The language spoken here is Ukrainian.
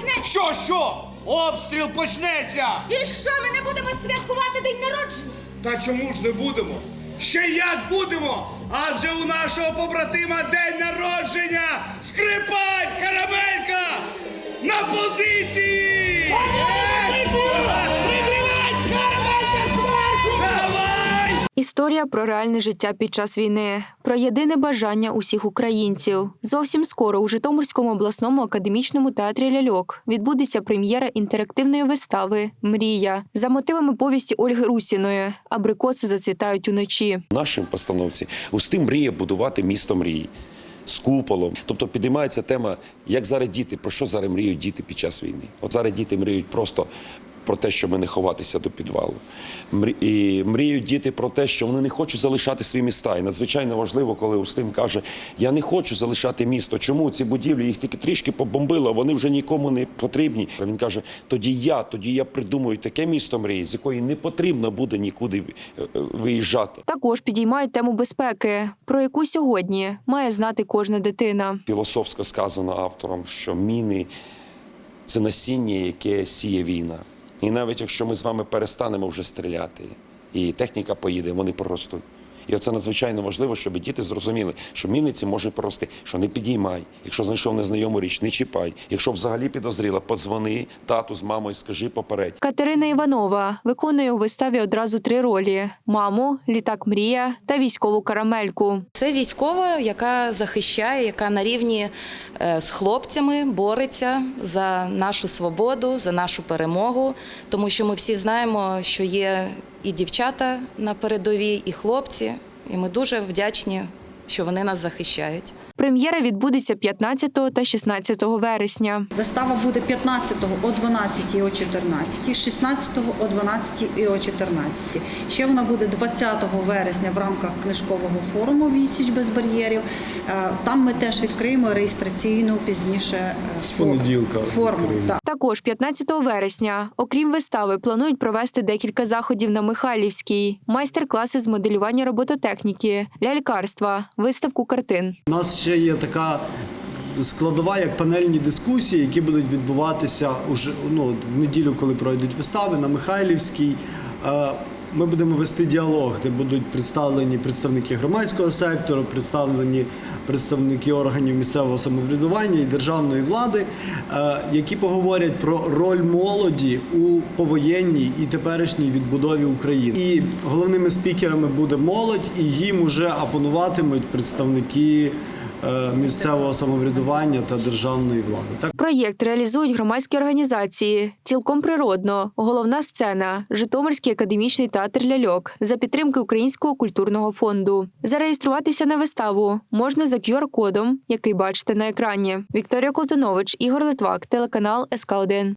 почнеться. Що, що? Обстріл почнеться! І що ми не будемо святкувати день народження? Та чому ж не будемо? Ще як будемо? Адже у нашого побратима день народження! Історія про реальне життя під час війни, про єдине бажання усіх українців. Зовсім скоро у Житомирському обласному академічному театрі Ляльок відбудеться прем'єра інтерактивної вистави Мрія за мотивами повісті Ольги Русіної. Абрикоси зацвітають уночі. нашим постановці Устим мріє будувати місто мрії з куполом. Тобто підіймається тема, як зараз діти, про що зараз мріють діти під час війни. От зараз діти мріють просто. Про те, щоб не ховатися до підвалу. І мріють діти про те, що вони не хочуть залишати свої міста. І надзвичайно важливо, коли Устим каже: Я не хочу залишати місто. Чому ці будівлі їх тільки трішки побомбило, вони вже нікому не потрібні. Він каже: тоді я, тоді я придумаю таке місто мрії, з якої не потрібно буде нікуди е, е, виїжджати. Також підіймають тему безпеки, про яку сьогодні має знати кожна дитина. філософсько сказано автором, що міни це насіння, яке сіє війна. І навіть якщо ми з вами перестанемо вже стріляти, і техніка поїде, вони проростуть. І це надзвичайно важливо, щоб діти зрозуміли, що міни ці можуть порости, що не підіймай. Якщо знайшов незнайому річ, не чіпай. Якщо взагалі підозріла, подзвони тату з мамою, скажи попередь. Катерина Іванова виконує у виставі одразу три ролі: маму, літак мрія та військову карамельку. Це військова, яка захищає, яка на рівні е, з хлопцями бореться за нашу свободу, за нашу перемогу. Тому що ми всі знаємо, що є і дівчата на передовій, і хлопці. І ми дуже вдячні, що вони нас захищають. Прем'єра відбудеться 15 та 16 вересня. Вистава буде 15-го о 12 і о 14, 16-го о 12 і о 14. Ще вона буде 20 вересня в рамках книжкового форуму «Відсіч без бар'єрів. Е, Там ми теж відкриємо реєстраційну пізніше е, З понеділка форму. відкриємо. Так. Також 15 вересня, окрім вистави, планують провести декілька заходів на Михайлівській, майстер-класи з моделювання робототехніки, лялькарства, виставку картин. У нас ще є така складова, як панельні дискусії, які будуть відбуватися уже ну, в неділю, коли пройдуть вистави на Михайлівській. Ми будемо вести діалог, де будуть представлені представники громадського сектору, представлені представники органів місцевого самоврядування і державної влади, е, які поговорять про роль молоді у повоєнній і теперішній відбудові України. І головними спікерами буде молодь, і їм уже опонуватимуть представники місцевого самоврядування та державної влади. Так Проєкт реалізують громадські організації. Цілком природно. Головна сцена Житомирський академічний театр ляльок за підтримки Українського культурного фонду. Зареєструватися на виставу можна за QR-кодом, який бачите на екрані. Вікторія Колтунович, Ігор Литвак, телеканал СК 1